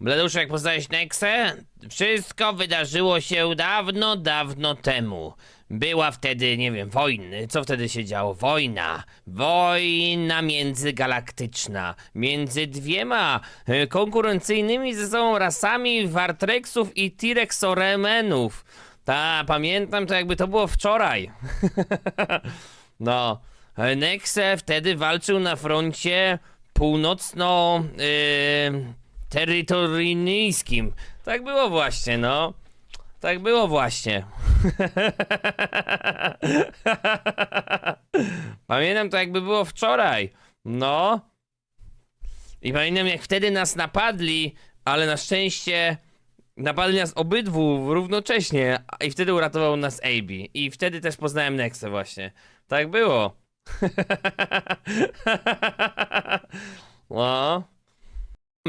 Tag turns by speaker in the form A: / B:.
A: Bladuszek, poznałeś Nexę? Wszystko wydarzyło się dawno, dawno temu. Była wtedy, nie wiem, wojny. Co wtedy się działo? Wojna. Wojna międzygalaktyczna. Między dwiema e, konkurencyjnymi ze sobą rasami Wartrexów i T-Rexoremenów. Ta, pamiętam to jakby to było wczoraj. no. e, Nexe wtedy walczył na froncie północno... Yy, terytoryjskim. Tak było właśnie, no. Tak było właśnie. Pamiętam to jakby było wczoraj. No. I pamiętam jak wtedy nas napadli, ale na szczęście napadli nas obydwu równocześnie i wtedy uratował nas AB. I wtedy też poznałem Nexę właśnie. Tak było. no.